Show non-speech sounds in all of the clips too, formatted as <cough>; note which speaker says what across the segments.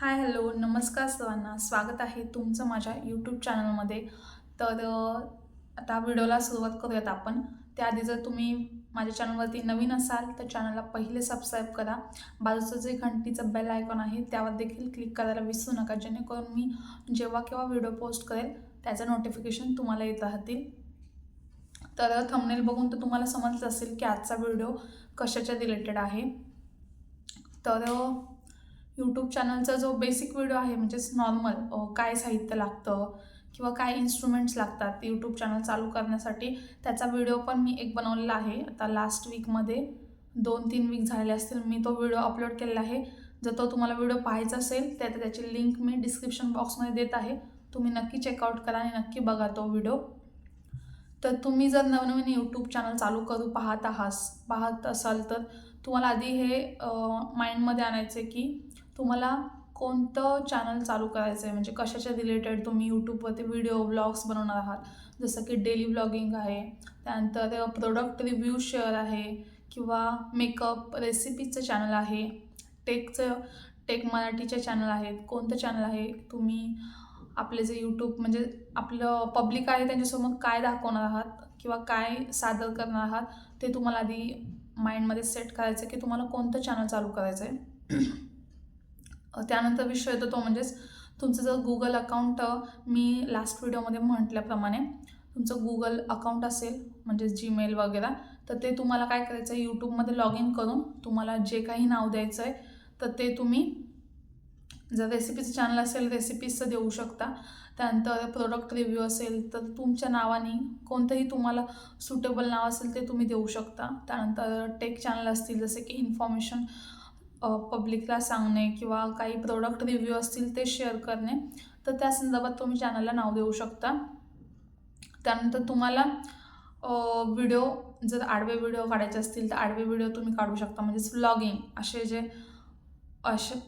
Speaker 1: Hi hello नमस्कार सर्वांना. स्वागत आहे तुमचं माझ्या यूट्यूब चॅनलमध्ये तर आता व्हिडिओला सुरुवात करूयात आपण. त्याआधी जर तुम्ही माझ्या चॅनलवरती नवीन असाल तर चॅनलला पहिले सबस्क्राईब करा. बाजूचं जे घंटीचं बेल आयकॉन आहे त्यावर देखील क्लिक करायला विसरू नका. जेणेकरून मी जेव्हा केव्हा व्हिडिओ पोस्ट करेल त्याचं नोटिफिकेशन तुम्हाला येत राहतील. तर थंबनेल बघून तर तुम्हाला समजलं असेल की आजचा व्हिडिओ कशाच्या रिलेटेड आहे. तर यूट्यूब चॅनलचा जो बेसिक व्हिडिओ आहे म्हणजेच नॉर्मल काय साहित्य लागतं किंवा काय इन्स्ट्रुमेंट्स लागतात यूट्यूब चॅनल चालू करण्यासाठी त्याचा व्हिडिओ पण मी एक बनवलेला आहे. आता लास्ट वीकमध्ये दोन तीन वीक झालेले असतील मी तो व्हिडिओ अपलोड केलेला आहे. जर तो तुम्हाला व्हिडिओ पाहायचा असेल तर त्याची लिंक मी डिस्क्रिप्शन बॉक्समध्ये देत आहे. तुम्ही नक्की चेकआउट करा आणि नक्की बघा तो व्हिडिओ तर तुम्ही जर नवनवीन यूट्यूब चॅनल चालू करू पाहत आहात पाहत असाल तर तुम्हाला आधी हे माइंडमध्ये आणायचं आहे की तुम्हाला कोणतं चॅनल चालू करायचं आहे म्हणजे कशाच्या रिलेटेड तुम्ही यूट्यूबवरती व्हिडिओ ब्लॉग्स बनवणार आहात? जसं की डेली ब्लॉगिंग आहे. त्यानंतर प्रोडक्ट रिव्ह्यू शेअर आहे किंवा मेकअप रेसिपीचं चॅनल आहे. टेकचं टेक मराठीचे चॅनल आहेत. कोणतं चॅनल आहे? तुम्ही आपले जे यूट्यूब म्हणजे आपलं पब्लिक आहे त्यांच्यासमोर काय दाखवणार आहात? किंवा काय सादर करणार आहात? ते तुम्हाला आधी माइंडमध्ये सेट करायचं आहे की तुम्हाला कोणतं चॅनल चालू करायचं आहे त्यानंतर विषय येतो तो म्हणजेच तुमचं जर गुगल अकाउंट मी लास्ट व्हिडिओमध्ये म्हटल्याप्रमाणे तुमचं गुगल अकाउंट असेल म्हणजे जीमेल वगैरे तर ते तुम्हाला काय करायचं आहे? यूट्यूबमध्ये लॉग इन करून तुम्हाला जे काही नाव द्यायचं आहे तर ते तुम्ही जर रेसिपीचं चॅनल असेल रेसिपीजचं देऊ शकता. त्यानंतर प्रोडक्ट रिव्ह्यू असेल तर तुमच्या नावाने कोणतंही तुम्हाला सुटेबल नाव असेल ते तुम्ही देऊ शकता. त्यानंतर टेक चॅनल असतील जसे की इन्फॉर्मेशन पब्लिकला सांगणे किंवा काही प्रोडक्ट रिव्ह्यू असतील ते शेअर करणे. तर त्या संदर्भात तुम्ही चॅनलला नाव देऊ शकता. त्यानंतर तुम्हाला व्हिडिओ जर आडवे व्हिडिओ काढायचे असतील तर आडवे व्हिडिओ तुम्ही काढू शकता. म्हणजेच व्लॉगिंग असे जे असे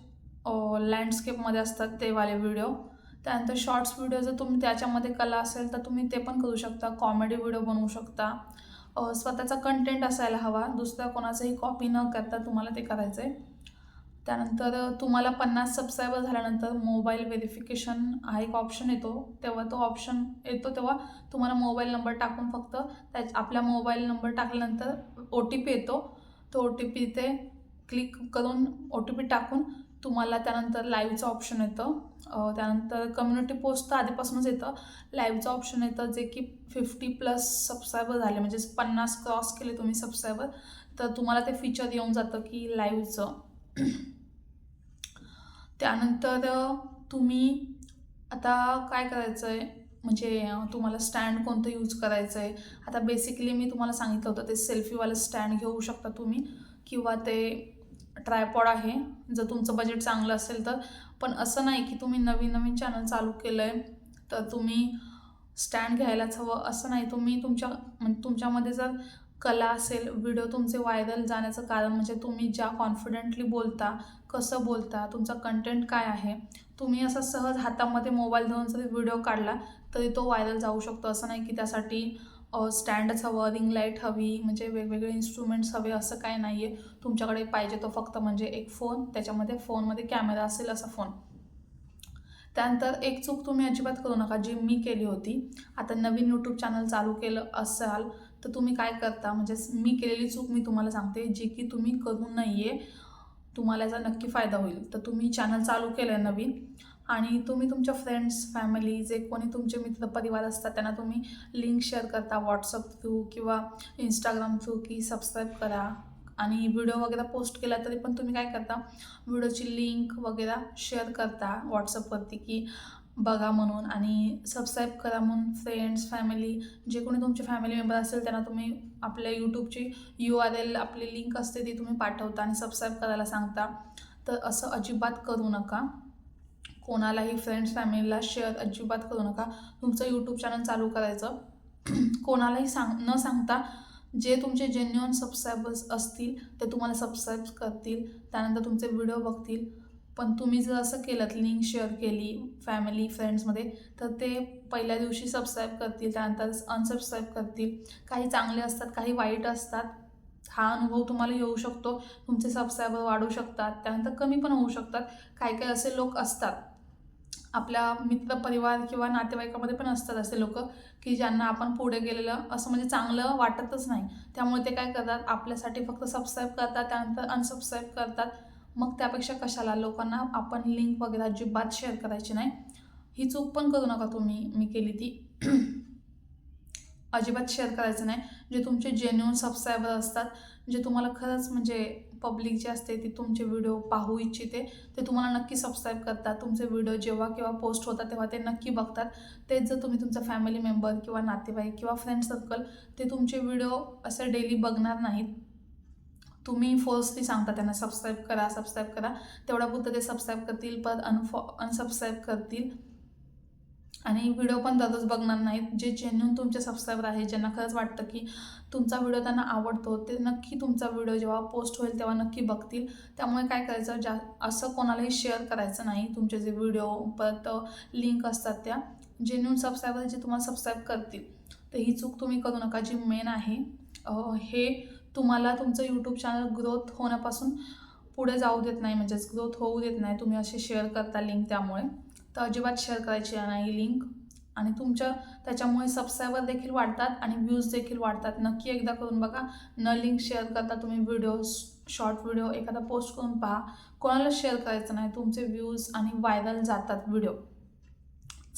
Speaker 1: लँडस्केपमध्ये असतात ते वाले व्हिडिओ त्यानंतर शॉर्ट्स व्हिडिओ जर तुम्ही त्याच्यामध्ये कला असेल तर तुम्ही ते पण करू शकता. कॉमेडी व्हिडिओ बनवू शकता. स्वतःचा कंटेंट असायला हवा. दुसऱ्या कोणाचंही कॉपी न करता तुम्हाला ते करायचं आहे त्यानंतर तुम्हाला पन्नास सबस्क्रायबर झाल्यानंतर मोबाईल व्हेरिफिकेशन हा एक ऑप्शन येतो. तेव्हा तो ऑप्शन येतो तेव्हा तुम्हाला मोबाईल नंबर टाकून फक्त त्या आपल्या मोबाईल नंबर टाकल्यानंतर ओ टी पी येतो. तो ओ टी पी ते क्लिक करून ओ टी पी टाकून तुम्हाला त्यानंतर लाईव्हचं ऑप्शन येतं. त्यानंतर कम्युनिटी पोस्ट तर आधीपासूनच येतं. लाईव्हचं ऑप्शन येतं जे की फिफ्टी प्लस सबस्क्रायबर झाले म्हणजे पन्नास क्रॉस केले तुम्ही सबस्क्रायबर तर तुम्हाला ते फीचर येऊन जातं की लाईव्हचं त्यानंतर तुम्ही आता काय करायचं आहे म्हणजे तुम्हाला स्टँड कोणतं यूज करायचं आहे आता बेसिकली मी तुम्हाला सांगितलं होतं ते सेल्फीवालं स्टँड घेऊ शकता तुम्ही किंवा ते ट्रायपॉड आहे. जर तुमचं बजेट चांगलं असेल तर. पण असं नाही की तुम्ही नवीन नवीन चॅनल चालू केलं आहे तर तुम्ही स्टँड घ्यायलाच हवं. असं नाही तुम्ही तुमच्या म्हणजे तुमच्यामध्ये जर कला असेल व्हिडिओ तुमचे व्हायरल जाण्याचं कारण म्हणजे तुम्ही ज्या कॉन्फिडेंटली बोलता कसं बोलता तुमचा कंटेंट काय आहे तुम्ही असा सहज हातामध्ये मोबाईल धरून जरी व्हिडिओ काढला तरी तो व्हायरल जाऊ शकतो. असं नाही की त्यासाठी स्टँडच हवं रिंग लाइट हवी म्हणजे वेगवेगळे इन्स्ट्रुमेंट्स हवे असं काय नाही आहे तुमच्याकडे पाहिजे तो फक्त म्हणजे एक फोन त्याच्यामध्ये फोनमध्ये कॅमेरा असेल असा फोन त्यानंतर एक चूक तुम्ही अजिबात करू नका जी मी केली होती. आता नवीन यूट्यूब चॅनल चालू केलं असाल तर तुम्ही काय करता? म्हणजे मी केलेली चूक मी तुम्हाला सांगते जी की तुम्ही करू नये तुम्हाला याचा नक्की फायदा होईल. तर तुम्ही चॅनल चालू केलं आहे नवीन आणि तुम्ही तुमच्या फ्रेंड्स फॅमिली जे कोणी तुमचे मित्र परिवार असतात त्यांना तुम्ही लिंक शेअर करता व्हॉट्सअप थ्रू किंवा इंस्टाग्राम थ्रू की सबस्क्राईब करा. आणि व्हिडिओ वगैरे पोस्ट केला तरी पण तुम्ही काय करता? व्हिडिओची लिंक वगैरे शेअर करता व्हॉट्सअपवरती की बघा म्हणून आणि सबस्क्राईब करा म्हणून. फ्रेंड्स फॅमिली जे कोणी तुमचे फॅमिली मेंबर असेल त्यांना तुम्ही आपल्या यूट्यूबची यू आर एल आपली लिंक असते ती तुम्ही पाठवता आणि सबस्क्राईब करायला सांगता. तर असं अजिबात करू नका. कोणालाही फ्रेंड्स फॅमिलीला शेअर अजिबात करू नका. तुमचं यूट्यूब चॅनल चालू करायचं. <clears throat> कोणालाही सांग न सांगता जे तुमचे जेन्युअन सबस्क्रायबर्स असतील ते तुम्हाला सबस्क्राईब करतील. त्यानंतर तुमचे व्हिडिओ बघतील. पण तुम्ही जर असं केलं लिंक शेअर केली फॅमिली फ्रेंड्समध्ये तर ते पहिल्या दिवशी सबस्क्राईब करतील त्यानंतर अनसबस्क्राईब करतील. काही चांगले असतात काही वाईट असतात. हा अनुभव तुम्हाला येऊ शकतो. तुमचे सबस्क्रायबर वाढू शकतात. त्यानंतर कमी पण होऊ शकतात. काही काही असे लोक असतात. आपल्या मित्रपरिवार किंवा नातेवाईकामध्ये पण असतात असे लोक की ज्यांना आपण पुढे गेलेलं असं म्हणजे चांगलं वाटतच नाही. त्यामुळे ते काय करतात? आपल्यासाठी फक्त सबस्क्राईब करतात त्यानंतर अनसबस्क्राईब करतात. मग त्यापेक्षा कशाला? लोकांना आपण लिंक वगैरे अजिबात शेअर करायची नाही. ही चूक पण करू नका तुम्ही. मी केली ती. <clears throat> अजिबात शेअर करायचं नाही. जे तुमचे जेन्युन सबस्क्रायबर असतात जे तुम्हाला खरंच म्हणजे पब्लिक जे असते ती तुमचे व्हिडिओ पाहू इच्छिते ते तुम्हाला नक्की सबस्क्राईब करतात. तुमचे व्हिडिओ जेव्हा किंवा पोस्ट होतात तेव्हा ते नक्की बघतात. तेच जर तुम्ही तुमचा फॅमिली मेंबर किंवा नातेवाईक किंवा फ्रेंड सर्कल ते तुमचे व्हिडिओ असे डेली बघणार नाहीत. तुम्ही फोर्सली सांगता त्यांना सबस्क्राईब करा सबस्क्राईब करा. तेवढा पुरतं ते सबस्क्राईब करतील परत अनफॉ अनसबस्क्राईब करतील. आणि व्हिडिओ पण दररोज बघणार नाहीत. जे जेन्युन तुमचे सबस्क्रायबर आहे ज्यांना खरंच वाटतं की तुमचा व्हिडिओ त्यांना आवडतो ते नक्की तुमचा व्हिडिओ जेव्हा पोस्ट होईल तेव्हा नक्की बघतील. त्यामुळे काय करायचं ज्या असं कोणालाही शेअर करायचं नाही. तुमचे जे व्हिडिओ परत लिंक असतात त्या जेन्युन सबस्क्रायबर जे तुम्हाला सबस्क्राईब करतील. तर ही चूक तुम्ही करू नका. जी मेन आहे हे तुम्हाला तुमचं यूट्यूब चॅनल ग्रोथ होण्यापासून पुढे जाऊ देत नाही म्हणजेच ग्रोथ होऊ देत नाही. तुम्ही असे शेअर करता लिंक त्यामुळे. तर अजिबात शेअर करायची नाही लिंक आणि तुमच्या त्याच्यामुळे सबस्क्रायबर देखील वाढतात आणि व्ह्यूज देखील वाढतात. नक्की एकदा करून बघा. न लिंक शेअर करता तुम्ही व्हिडिओज शॉर्ट व्हिडिओ एखादा पोस्ट करून पहा. कोणाला शेअर करायचं नाही तुमचे व्ह्यूज आणि व्हायरल जातात व्हिडिओ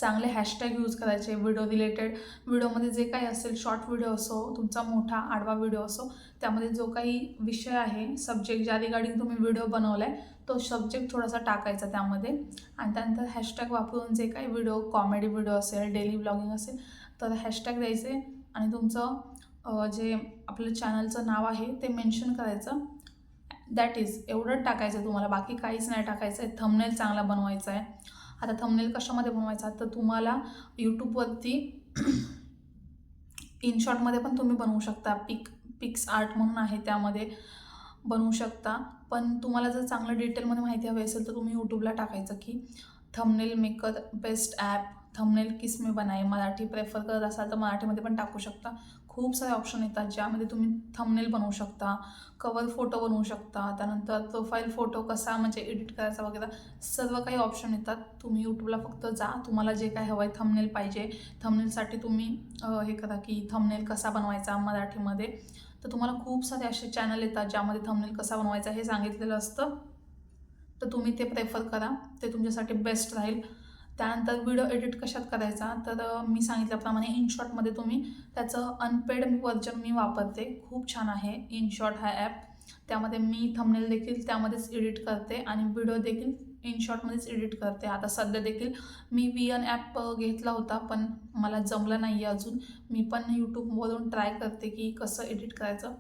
Speaker 1: चांगले हॅशटॅग यूज करायचे व्हिडिओ रिलेटेड व्हिडिओमध्ये जे काही असेल शॉर्ट व्हिडिओ असो तुमचा मोठा आडवा व्हिडिओ असो त्यामध्ये जो काही विषय आहे सब्जेक्ट ज्या रिगार्डिंग तुम्ही व्हिडिओ बनवला आहे तो सब्जेक्ट थोडासा टाकायचा त्यामध्ये. आणि त्यानंतर हॅशटॅग वापरून जे काही व्हिडिओ कॉमेडी व्हिडिओ असेल डेली ब्लॉगिंग असेल तर हॅशटॅग द्यायचे आणि तुमचं जे आपलं चॅनलचं नाव आहे ते मेन्शन करायचं. दॅट इज एवढंच टाकायचं तुम्हाला. बाकी काहीच नाही टाकायचं आहे थमनेल चांगला बनवायचा आहे आता थंबनेल कशामध्ये बनवायचा? तर तुम्हाला यूट्यूबवरती इनशॉटमध्ये <clears throat> पण तुम्ही बनवू शकता. पिक पिक्स आर्ट म्हणून आहे त्यामध्ये बनवू शकता. पण तुम्हाला जर चांगलं डिटेलमध्ये माहिती हवी असेल तर तुम्ही यूट्यूबला टाकायचं की thumbnail maker best app thumbnail किस बनाई मराठी प्रेफर करत असाल तर मराठीमध्ये पण टाकू शकता. खूप सारे ऑप्शन येतात ज्यामध्ये तुम्ही थंबनेल बनवू शकता कवर फोटो बनवू शकता त्यानंतर प्रोफाईल फोटो कसा म्हणजे एडिट करायचा वगैरे सर्व काही ऑप्शन येतात. तुम्ही यूट्यूबला फक्त जा तुम्हाला जे काय हवं आहे थंबनेल पाहिजे थंबनेलसाठी तुम्ही हे करा की थंबनेल कसा बनवायचा मराठीमध्ये. तर तुम्हाला खूप सारे असे चॅनल येतात ज्यामध्ये थंबनेल कसा बनवायचा हे सांगितलेलं असतं. तर तुम्ही ते प्रेफर करा. ते तुमच्यासाठी बेस्ट राहील. त्यानंतर व्हिडिओ एडिट कशात करायचा? तर मी सांगितल्याप्रमाणे इनशॉटमध्ये तुम्ही त्याचं अनपेड वर्जन मी वापरते. खूप छान आहे इनशॉट हा ॲप त्यामध्ये मी थंबनेल देखील त्यामध्येच एडिट करते आणि व्हिडिओ देखील इनशॉटमध्येच एडिट करते. आता सध्या देखील मी व्ही एन ॲप घेतला होता पण मला जमलं नाही आहे अजून. मी पण यूट्यूबवरून ट्राय करते की कसं एडिट करायचं.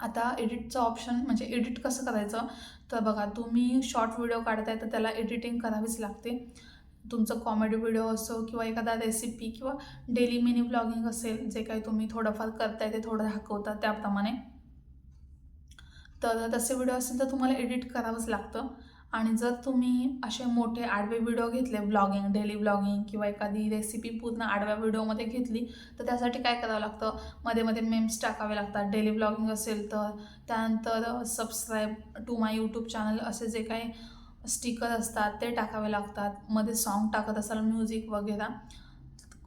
Speaker 1: आता एडिटचं ऑप्शन म्हणजे एडिट कसं करायचं? तर बघा तुम्ही शॉर्ट व्हिडिओ काढताय तर त्याला एडिटिंग करावीच लागते. तुमचं कॉमेडी व्हिडिओ असो किंवा एखादा रेसिपी किंवा डेली मिनी ब्लॉगिंग असेल जे काही तुम्ही थोडंफार करताय ते थोडं दाखवता त्याप्रमाणे. तर तसे व्हिडिओ असेल तर तुम्हाला एडिट करावंच लागतं. आणि जर तुम्ही असे मोठे आडवे व्हिडिओ घेतले ब्लॉगिंग डेली ब्लॉगिंग किंवा एखादी रेसिपी पूर्ण आडव्या व्हिडिओमध्ये घेतली तर त्यासाठी काय करावं लागतं? मध्ये मध्ये मेम्स टाकावे लागतात. डेली ब्लॉगिंग असेल तर त्यानंतर subscribe to my YouTube channel असे जे काही स्टिकर असतात ते टाकावे लागतात. मध्ये सॉन्ग टाकत असाल म्युझिक वगैरे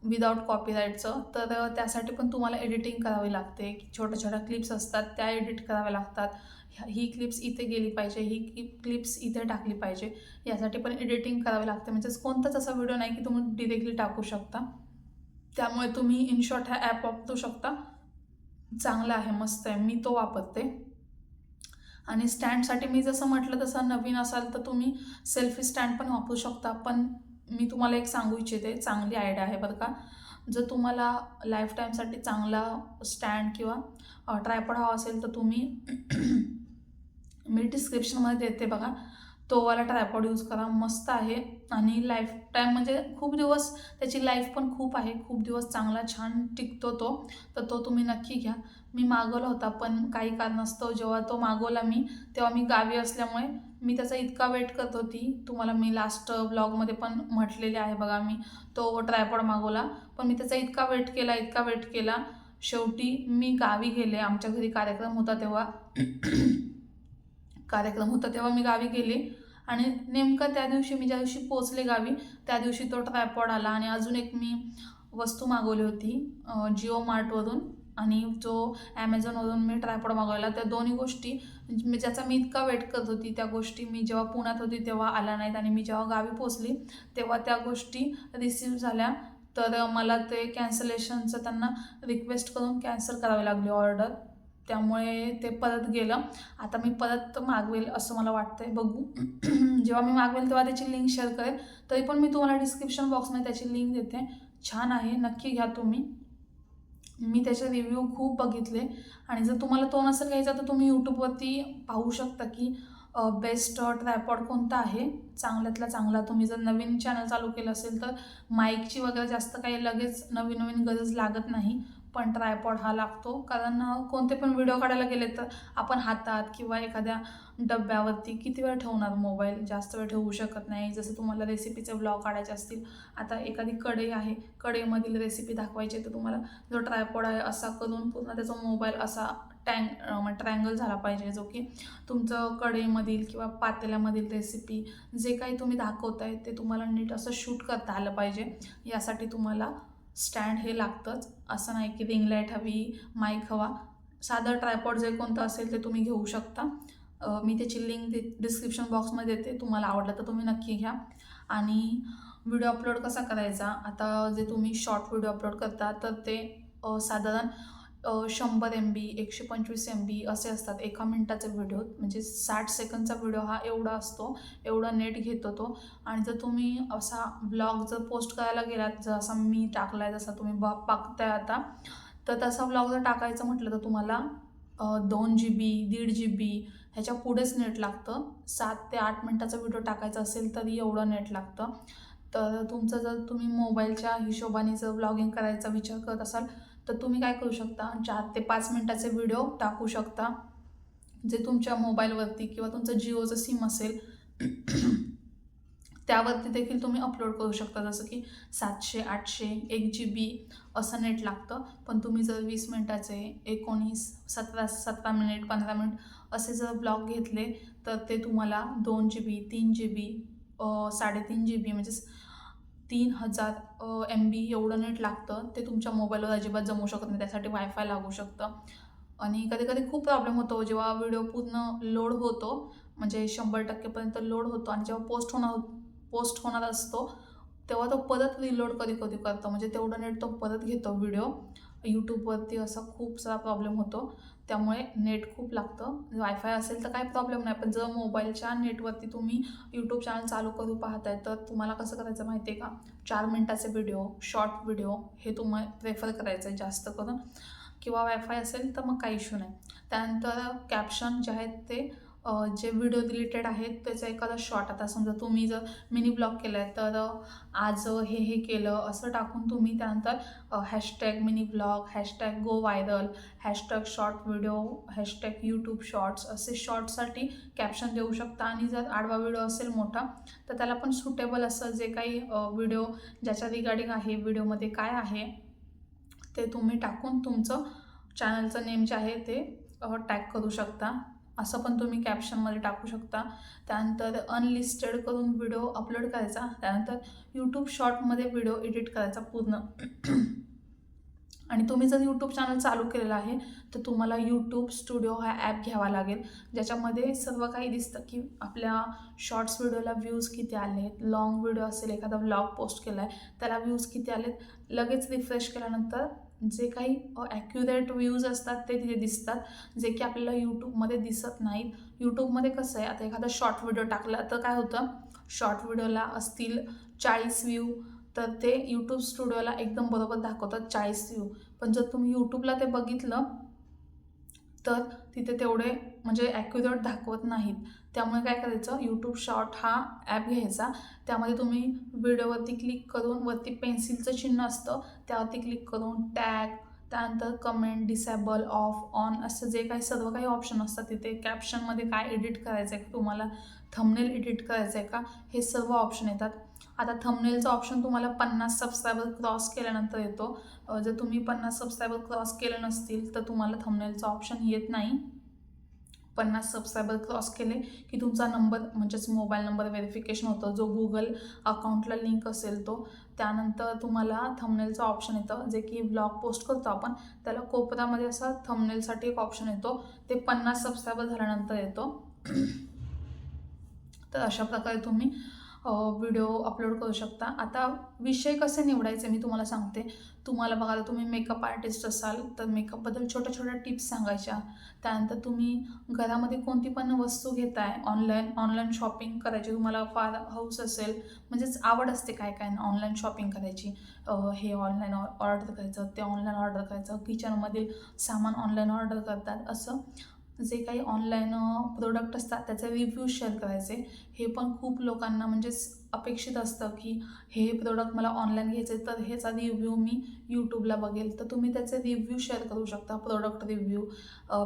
Speaker 1: विदाऊट कॉपीराईटचं तर त्यासाठी पण तुम्हाला एडिटिंग करावी लागते. छोट्या छोट्या क्लिप्स असतात त्या एडिट कराव्या लागतात. ही क्लिप्स इथे गेली पाहिजे ही क्लिप्स इथे टाकली पाहिजे. यासाठी पण एडिटिंग करावी लागते. म्हणजेच कोणताच असा व्हिडिओ नाही की तुम्ही डिरेक्टली टाकू शकता. त्यामुळे तुम्ही इनशॉट हा ॲप वापरू शकता. चांगला आहे मस्त आहे. मी तो वापरते. आणि स्टँडसाठी मी जसं म्हटलं तसं नवीन असाल तर तुम्ही सेल्फी स्टँड पण वापरू शकता. पण मी तुम्हाला एक सांगू इच्छिते. चांगली आयडिया आहे बरं का. जर तुम्हाला लाईफ टाईमसाठी चांगला स्टँड किंवा ट्रायपड हवा असेल तर तुम्ही मी डिस्क्रिप्शनमध्ये देते बघा. तोवाला ट्रायपॉड यूज करा मस्त आहे. आणि लाईफ टाईम म्हणजे खूप दिवस त्याची लाईफ पण खूप आहे. खूप दिवस चांगला छान टिकतो तो. तर तो तुम्ही नक्की घ्या. मी मागवला होता पण काही कारणास्तव जेव्हा तो मागवला मी तेव्हा मी गावी असल्यामुळे मी त्याचा इतका वेट करत होती. तुम्हाला मी लास्ट ब्लॉगमध्ये पण म्हटलेले आहे बघा मी. तो ट्रायपॉड मागवला पण मी त्याचा इतका वेट केला इतका वेट केला. शेवटी मी गावी गेले. आमच्या घरी कार्यक्रम होता तेव्हा. कार्यक्रम होता तेव्हा मी गावी गेले. आणि नेमकं त्या दिवशी मी ज्या दिवशी पोचले गावी त्या दिवशी तो ट्रायपॉड आला आणि अजून एक मी वस्तू मागवली होती जिओ मार्टवरून आणि जो ॲमेझॉनवरून मी ट्रायपॉड मागवला त्या दोन्ही गोष्टी मी ज्याचा मी इतका वेट करत होती त्या गोष्टी मी जेव्हा पुण्यात होती तेव्हा आल्या नाहीत. आणि मी जेव्हा गावी पोचली तेव्हा त्या गोष्टी रिसीव्ह झाल्या. तर मला ते कॅन्सलेशनचं त्यांना रिक्वेस्ट करून कॅन्सल करावी लागली ऑर्डर त्यामुळे ते परत गेलं. आता मी परत मागवेल असं मला वाटतंय. बघू. <clears throat> जेव्हा मी मागवेल तेव्हा त्याची लिंक शेअर करेल. तरी पण मी तुम्हाला डिस्क्रिप्शन बॉक्समध्ये त्याची लिंक देते. छान आहे. नक्की घ्या तुम्ही. मी त्याचे रिव्ह्यू खूप बघितले. आणि जर तुम्हाला तो नसेल घ्यायचा तर तुम्ही यूट्यूबवरती पाहू शकता की बेस्ट ट्रायपॉड कोणता आहे. चांगल्यातला चांगला. तुम्ही जर नवीन चॅनल चालू केलं असेल तर माईकची वगैरे जास्त काही लगेच नवीन नवीन गरज लागत नाही. पण ट्रायपॉड हा लागतो. कारण कोणते पण व्हिडिओ काढायला गेले तर आपण हातात किंवा एखाद्या डब्यावरती किती वेळ ठेवणार मोबाईल जास्त वेळ ठेवू शकत नाही. जसं तुम्हाला रेसिपीचे ब्लॉग काढायचे असतील आता एखादी कढई आहे. कढईमधील रेसिपी दाखवायची आहे तर तुम्हाला जो ट्रायपॉड आहे असा करून पूर्ण त्याचा मोबाईल असा टँग ट्रँगल झाला पाहिजे. जो की तुमचं कढईमधील किंवा पातेल्यामधील रेसिपी जे काही तुम्ही दाखवताय ते तुम्हाला नीट असं शूट करता आलं पाहिजे. यासाठी तुम्हाला स्टँड हे लागतंच. असं नाही की रिंग लाइट हवी माईक हवा साधं ट्रायपॉड जे कोणतं असेल ते तुम्ही घेऊ शकता. मी त्याची लिंक डिस्क्रिप्शन बॉक्समध्ये देते. तुम्हाला आवडलं तर तुम्ही नक्की घ्या. आणि व्हिडिओ अपलोड कसा करायचा? आता जे तुम्ही शॉर्ट व्हिडिओ अपलोड करता तर ते साधारण शंभर एम बी एकशे पंचवीस एम बी असे असतात एका मिनटाचे व्हिडिओ म्हणजे साठ सेकंदचा व्हिडिओ हा एवढा असतो एवढा नेट घेतो तो. आणि जर तुम्ही असा ब्लॉग जर पोस्ट करायला गेलात जसा मी टाकला आहे जसा तुम्ही बॉ पाकताय आता तर तसा ब्लॉग जर टाकायचं म्हटलं तर तुम्हाला दोन जी बी दीड जी बी ह्याच्या पुढेच नेट लागतं. सात ते आठ मिनटाचा व्हिडिओ टाकायचा असेल तरी एवढं नेट लागतं. तर तुमचं जर तुम्ही मोबाईलच्या हिशोबाने जर ब्लॉगिंग करायचा विचार करत असाल तर तुम्ही काय करू शकता? चार ते पाच मिनटाचे व्हिडिओ टाकू शकता जे तुमच्या मोबाईलवरती किंवा तुमचं जिओचं सिम असेल. <clears throat> त्यावरती देखील तुम्ही अपलोड करू शकता जसं की सातशे आठशे एक जी बी असं नेट लागतं. पण तुम्ही जर वीस मिनटाचे एकोणीस सतरा सतरा मिनिट पंधरा मिनिट असे जर ब्लॉग घेतले तर ते तुम्हाला दोन जी बी तीन जी बी साडेतीन जी बी म्हणजे तीन हजार एम बी एवढं नेट लागतं. ते तुमच्या मोबाईलवर अजिबात जमू शकत नाही. त्यासाठी वायफाय लागू शकतं. आणि कधी कधी खूप प्रॉब्लेम होतो. जेव्हा व्हिडिओ पूर्ण लोड होतो म्हणजे शंभर टक्केपर्यंत लोड होतो आणि जेव्हा पोस्ट होणार पोस्ट होणार असतो तेव्हा तो परत रिलोड कधी कधी करतो. म्हणजे तेवढं नेट तो परत घेतो व्हिडिओ यूट्यूबवरती असा खूप सारा प्रॉब्लेम होतो. त्यामुळे नेट खूप लागतं. वायफाय असेल तर काही प्रॉब्लेम नाही पण जर मोबाईलच्या नेटवरती तुम्ही यूट्यूब चॅनल चालू करू पाहताय तर तुम्हाला कसं करायचं माहिती आहे का? चार मिनटाचे व्हिडिओ शॉर्ट व्हिडिओ हे तुम्हाला प्रेफर करायचं आहे जास्त करून. किंवा वायफाय असेल तर मग काही इश्यू नाही. त्यानंतर कॅप्शन जे आहेत ते जे व्हिडिओ रिलेटेड आहेत त्याचा एखादा शॉर्ट आता समजा तुम्ही जर मिनी ब्लॉग केला आहे तर आज हे हे केलं असं टाकून तुम्ही त्यानंतर hashtag mini blog hashtag go viral hashtag short video hashtag YouTube shorts असे शॉर्टसाठी कॅप्शन देऊ शकता. आणि जर आडवा व्हिडिओ असेल मोठा तर त्याला पण सुटेबल असं जे काही व्हिडिओ ज्याच्या रिगार्डिंग आहे व्हिडिओमध्ये काय आहे ते तुम्ही टाकून तुमचं चॅनलचं नेम जे आहे ते टॅग करू शकता. असं पण तुम्ही कॅप्शनमध्ये टाकू शकता. त्यानंतर अनलिस्टेड करून व्हिडिओ अपलोड करायचा. त्यानंतर यूट्यूब शॉर्टमध्ये व्हिडिओ एडिट करायचा पूर्ण. आणि तुम्ही जर यूट्यूब चॅनल चालू केलेलं आहे तर तुम्हाला यूट्यूब स्टुडिओ हा ॲप घ्यावा लागेल. ज्याच्यामध्ये सर्व काही दिसतं की आपल्या शॉर्ट्स व्हिडिओला व्ह्यूज किती आलेत लाँग व्हिडिओ असेल एखादा ब्लॉग पोस्ट केला आहे त्याला व्ह्यूज किती आलेत लगेच रिफ्रेश केल्यानंतर जे काही ॲक्युरेट व्ह्यूज असतात ते तिथे दिसतात. जे की आपल्याला यूट्यूबमध्ये दिसत नाहीत. यूट्यूबमध्ये कसं आहे आता एखादा शॉर्ट व्हिडिओ टाकला तर काय होतं? शॉर्ट व्हिडिओला असतील चाळीस व्ह्यू तर ते यूट्यूब स्टुडिओला एकदम बरोबर दाखवतात चाळीस व्ह्यू पण जर तुम्ही यूट्यूबला ते बघितलं तर तिथे तेवढे म्हणजे ॲक्युरेट दाखवत नाहीत. त्यामुळे काय करायचं? यूट्यूब शॉर्ट हा ॲप घ्यायचा. त्यामध्ये तुम्ही व्हिडिओवरती क्लिक करून वरती पेन्सिलचं चिन्ह असतं त्यावरती क्लिक करून टॅग त्यानंतर कमेंट डिसेबल ऑफ ऑन असं जे काही सर्व काही ऑप्शन असतात तिथे. कॅप्शनमध्ये काय एडिट करायचं आहे तुम्हाला थंबनेल एडिट करायचं आहे का? हे सर्व ऑप्शन येतात. आता थंबनेलचा ऑप्शन तुम्हाला पन्नास सबस्क्रायबर क्रॉस केल्यानंतर येतो. जर तुम्ही पन्नास सबस्क्रायबर क्रॉस केले नसतील तर तुम्हाला थंबनेलचा ऑप्शन येत नाही. पन्नास सबस्क्रायबर क्रॉस केले की तुमचा नंबर म्हणजेच मोबाईल नंबर व्हेरिफिकेशन होतं. जो गुगल अकाउंटला लिंक असेल तो. त्यानंतर तुम्हाला थंबनेलचा ऑप्शन येतं. जे की ब्लॉग पोस्ट करतो आपण त्याला कोपऱ्यामध्ये असा थंबनेलसाठी एक ऑप्शन येतो. ते पन्नास सबस्क्रायबर झाल्यानंतर येतो. तर अशा प्रकारे तुम्ही व्हिडिओ अपलोड करू शकता. आता विषय कसे निवडायचे मी तुम्हाला सांगते. तुम्हाला बघा आता तुम्ही मेकअप आर्टिस्ट असाल तर मेकअपबद्दल छोट्या छोट्या टिप्स सांगायच्या. त्यानंतर तुम्ही घरामध्ये कोणती पण वस्तू घेताय ऑनलाईन ऑनलाईन शॉपिंग करायची तुम्हाला फार हाऊस असेल म्हणजेच आवड असते काय काय ऑनलाईन शॉपिंग करायची. हे ऑनलाईन ऑर्डर करायचं ते ऑनलाईन ऑर्डर करायचं किचनमधील सामान ऑनलाईन ऑर्डर करतात असं. जे काही ऑनलाईन प्रोडक्ट असतात त्याचे रिव्ह्यू शेअर करायचे. हे पण खूप लोकांना म्हणजेच अपेक्षित असतं की हे प्रोडक्ट मला ऑनलाईन घ्यायचे तर ह्याचा रिव्ह्यू मी यूट्यूबला बघेल. तर तुम्ही त्याचे रिव्ह्यू शेअर करू शकता प्रोडक्ट रिव्ह्यू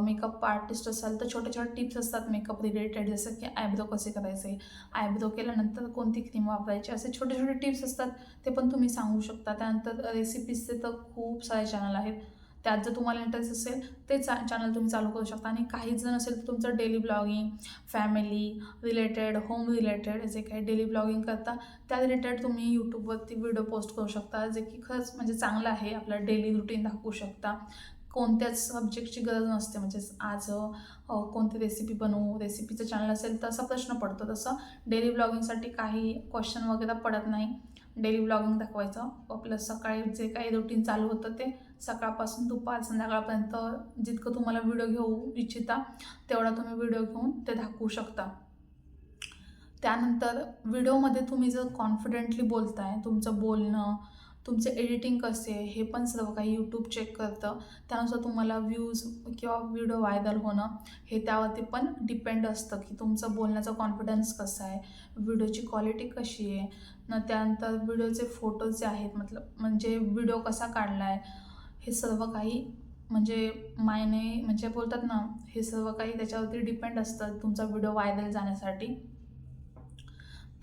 Speaker 1: मेकअप आर्टिस्ट असाल तर छोट्या छोट्या टिप्स असतात मेकअप रिलेटेड जसं की आयब्रो कसे करायचे. आयब्रो केल्यानंतर कोणती क्रीम वापरायची असे छोटे छोटे टिप्स असतात ते पण तुम्ही सांगू शकता. त्यानंतर रेसिपीजचे तर खूप सारे चॅनल आहेत. त्यात जर तुम्हाला इंटरेस्ट असेल ते चा चॅनल तुम्ही चालू करू शकता. आणि काही जण असेल तर तुमचं daily blogging family related home related जे काही डेली ब्लॉगिंग करता त्या रिलेटेड तुम्ही यूट्यूबवरती व्हिडिओ पोस्ट करू शकता जे की खरंच म्हणजे चांगलं आहे. आपलं डेली रुटीन दाखवू शकता. कोणत्याच सब्जेक्टची गरज नसते. म्हणजेच आज कोणती रेसिपी बनवू रेसिपीचं चॅनल असेल तर असा प्रश्न पडतो. तसं डेली ब्लॉगिंगसाठी काही क्वेश्चन वगैरे पडत नाही. डेली ब्लॉगिंग दाखवायचं. आपलं सकाळी जे काही रुटीन चालू होतं ते सकाळपासून दुपार संध्याकाळपर्यंत जितकं तुम्हाला व्हिडिओ घेऊ इच्छिता तेवढा तुम्ही व्हिडिओ घेऊन ते दाखवू शकता. त्यानंतर व्हिडिओमध्ये तुम्ही जर कॉन्फिडेंटली बोलताय तुमचं बोलणं तुमचे एडिटिंग कसे आहे हे पण सर्व काही यूट्यूब चेक करतं. त्यानुसार तुम्हाला व्ह्यूज किंवा व्हिडिओ व्हायरल होणं हे त्यावरती पण डिपेंड असतं की तुमचं बोलण्याचा कॉन्फिडन्स कसा आहे व्हिडिओची क्वालिटी कशी आहे. न त्यानंतर व्हिडिओचे फोटोज जे आहेत मतलब म्हणजे व्हिडिओ कसा काढला आहे हे सर्व काही म्हणजे मायने म्हणजे बोलतात ना हे सर्व काही त्याच्यावरती डिपेंड असतं तुमचा व्हिडिओ व्हायरल जाण्यासाठी.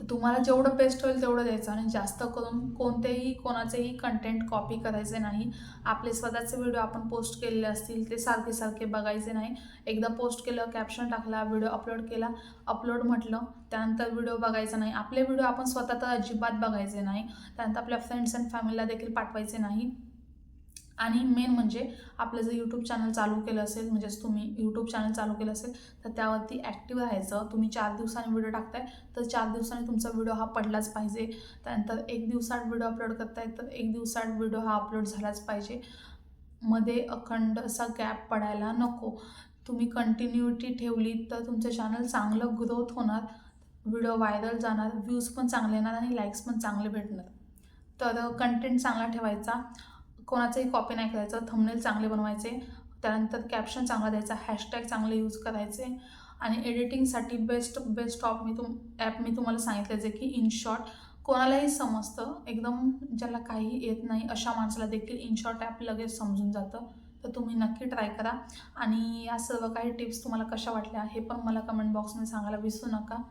Speaker 1: तर तुम्हाला जेवढं बेस्ट होईल तेवढं द्यायचं आणि जास्त करून कोणतेही कोणाचेही कंटेंट कॉपी करायचे नाही. आपले स्वतःचे व्हिडिओ आपण पोस्ट केलेले असतील ते सारखे सारखे बघायचे नाही. एकदा पोस्ट केलं कॅप्शन टाकला व्हिडिओ अपलोड केला अपलोड म्हटलं त्यानंतर व्हिडिओ बघायचा नाही. आपले व्हिडिओ आपण स्वतः तर अजिबात बघायचे नाही. त्यानंतर आपल्या फ्रेंड्स अँड फॅमिलीला देखील पाठवायचे नाही. आणि मेन म्हणजे आपलं जर यूट्यूब चॅनल चालू केलं असेल म्हणजेच तुम्ही यूट्यूब चॅनल चालू केलं असेल तर त्यावरती ॲक्टिव्ह राहायचं. तुम्ही चार दिवसांनी व्हिडिओ टाकताय तर चार दिवसांनी तुमचा व्हिडिओ हा पडलाच पाहिजे. त्यानंतर एक दिवसात व्हिडिओ अपलोड करताय तर एक दिवसात व्हिडिओ हा अपलोड झालाच पाहिजे. मध्ये अखंड असा गॅप पडायला नको. तुम्ही कंटिन्युटी ठेवली तर तुमचं चॅनल चांगलं ग्रोथ होणार. व्हिडिओ व्हायरल जाणार व्ह्यूज पण चांगले येणार आणि लाईक्स पण चांगले भेटणार. तर कंटेंट चांगला ठेवायचा. कोणाचंही कॉपी नाही करायचं. थंबनेल चांगले बनवायचे. त्यानंतर कॅप्शन चांगला द्यायचा. हॅशटॅग चांगले यूज करायचे. आणि एडिटिंगसाठी बेस्ट बेस्ट ऑफ मी तुम ॲप मी तुम्हाला सांगितलं जे की इन शॉर्ट कोणालाही समजतं. एकदम ज्याला काही येत नाही अशा माणसाला देखील इन शॉर्ट ॲप लगेच समजून जातं. तर तुम्ही नक्की ट्राय करा. आणि या सर्व काही टिप्स तुम्हाला कशा वाटल्या हे पण मला कमेंट बॉक्समध्ये सांगायला विसरू नका.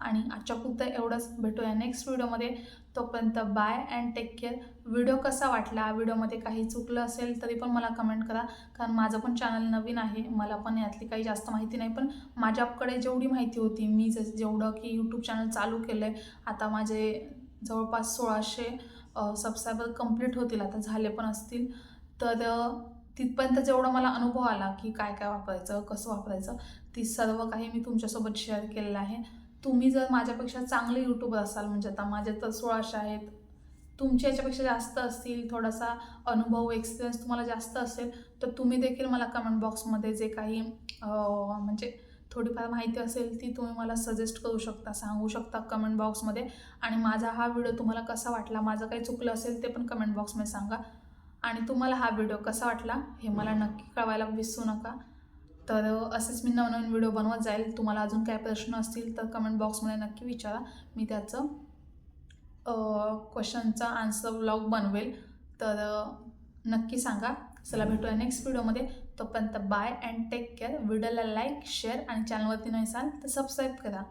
Speaker 1: आणि आजच्या पुरतं एवढंच. भेटूया नेक्स्ट व्हिडिओमध्ये तोपर्यंत bye and take care video कसा वाटला? व्हिडिओमध्ये काही चुकलं असेल तरी पण मला कमेंट करा. कारण माझं पण चॅनल नवीन आहे. मला पण यातली काही जास्त माहिती नाही. पण माझ्याकडे जेवढी माहिती होती मी जे जेवढं की यूट्यूब चॅनल चालू केलं आहे आता माझे जवळपास सोळाशे सबस्क्रायबर कंप्लीट होतील. आता झाले पण असतील. तर तिथपर्यंत जेवढा मला अनुभव आला की काय काय वापरायचं कसं वापरायचं ती सर्व काही मी तुमच्यासोबत शेअर केलेलं आहे. तुम्ही जर माझ्यापेक्षा चांगले यूट्यूबर असाल म्हणजे आता माझे तर सोळाशे आहेत तुमच्या याच्यापेक्षा जास्त असतील थोडासा अनुभव एक्सपिरियन्स तुम्हाला जास्त असेल तर तुम्ही देखील मला कमेंट बॉक्समध्ये जे काही म्हणजे थोडीफार माहिती असेल ती तुम्ही मला सजेस्ट करू शकता सांगू शकता कमेंट बॉक्समध्ये आणि माझा हा व्हिडिओ तुम्हाला कसा वाटला माझं काही चुकलं असेल ते पण कमेंट बॉक्समध्ये सांगा. आणि तुम्हाला हा व्हिडिओ कसा वाटला हे मला नक्की कळवायला विसरू नका. तर असेच मी नवनवीन व्हिडिओ बनवत जाईल. तुम्हाला अजून काय प्रश्न असतील तर कमेंट बॉक्समध्ये नक्की विचारा. मी त्याचं क्वेश्चनचा आन्सर व्लॉग बनवेल. तर नक्की सांगा. चला भेटूया नेक्स्ट व्हिडिओमध्ये तोपर्यंत बाय अँड टेक केअर व्हिडिओला लाईक शेअर आणि चॅनलवरती नाही सांग तर सबस्क्राईब करा.